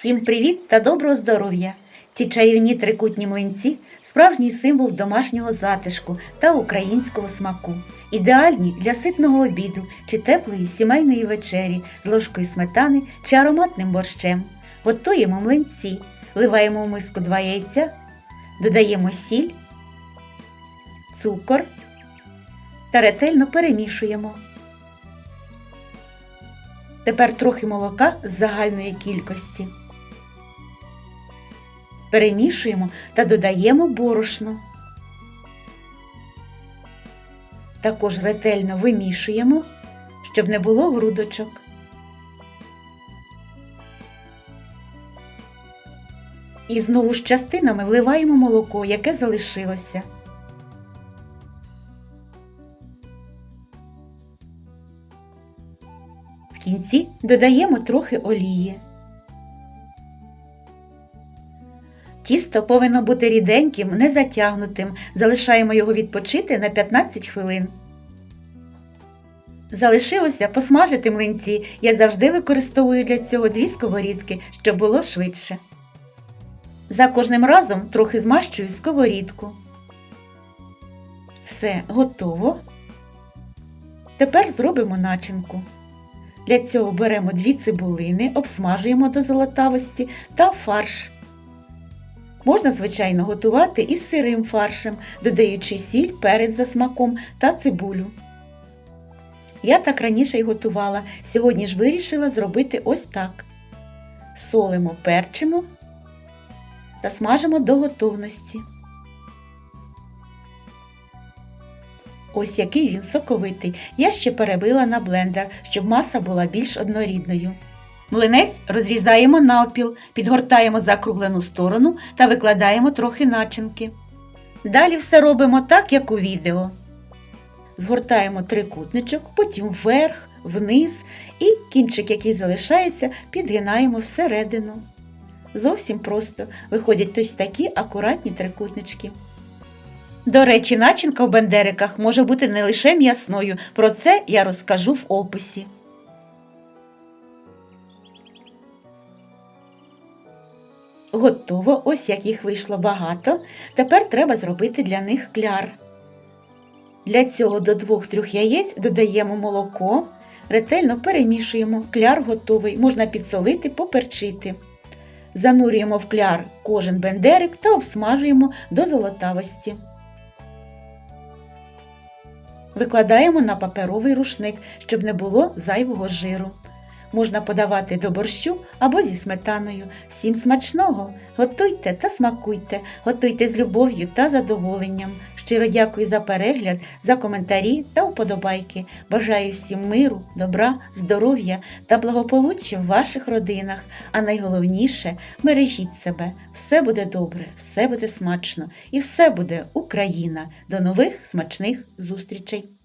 Всім привіт та доброго здоров'я! Ці чарівні трикутні млинці справжній символ домашнього затишку та українського смаку. Ідеальні для ситного обіду чи теплої сімейної вечері з ложкою сметани чи ароматним борщем. Готуємо млинці, вливаємо в миску два яйця, додаємо сіль, цукор та ретельно перемішуємо. Тепер трохи молока з загальної кількості. Перемішуємо та додаємо борошно. Також ретельно вимішуємо, щоб не було грудочок. І знову з частинами вливаємо молоко, яке залишилося. В кінці додаємо трохи олії. Тісто повинно бути ріденьким, не затягнутим. Залишаємо його відпочити на 15 хвилин. Залишилося посмажити млинці. Я завжди використовую для цього дві сковорідки, щоб було швидше. За кожним разом трохи змащую сковорідку. Все готово. Тепер зробимо начинку. Для цього беремо дві цибулини, обсмажуємо до золотавості та фарш. Можна, звичайно, готувати із сирим фаршем, додаючи сіль, перець за смаком та цибулю. Я так раніше й готувала, сьогодні ж вирішила зробити ось так. Солимо, перчимо та смажимо до готовності. Ось який він соковитий. Я ще перебила на блендер, щоб маса була більш однорідною. Млинець розрізаємо навпіл, підгортаємо закруглену сторону та викладаємо трохи начинки. Далі все робимо так, як у відео. Згортаємо трикутничок, потім вверх, вниз і кінчик, який залишається, підгинаємо всередину. Зовсім просто виходять ось такі акуратні трикутнички. До речі, начинка в бендериках може бути не лише м'ясною, про це я розкажу в описі. Готово, ось як їх вийшло багато. Тепер треба зробити для них кляр. Для цього до 2-3 яєць додаємо молоко, ретельно перемішуємо, кляр готовий, можна підсолити, поперчити. Занурюємо в кляр кожен бендерик та обсмажуємо до золотавості. Викладаємо на паперовий рушник, щоб не було зайвого жиру. Можна подавати до борщу або зі сметаною. Всім смачного! Готуйте та смакуйте, готуйте з любов'ю та задоволенням. Щиро дякую за перегляд, за коментарі та вподобайки. Бажаю всім миру, добра, здоров'я та благополуччя в ваших родинах. А найголовніше бережіть себе. Все буде добре, все буде смачно і все буде Україна. До нових смачних зустрічей!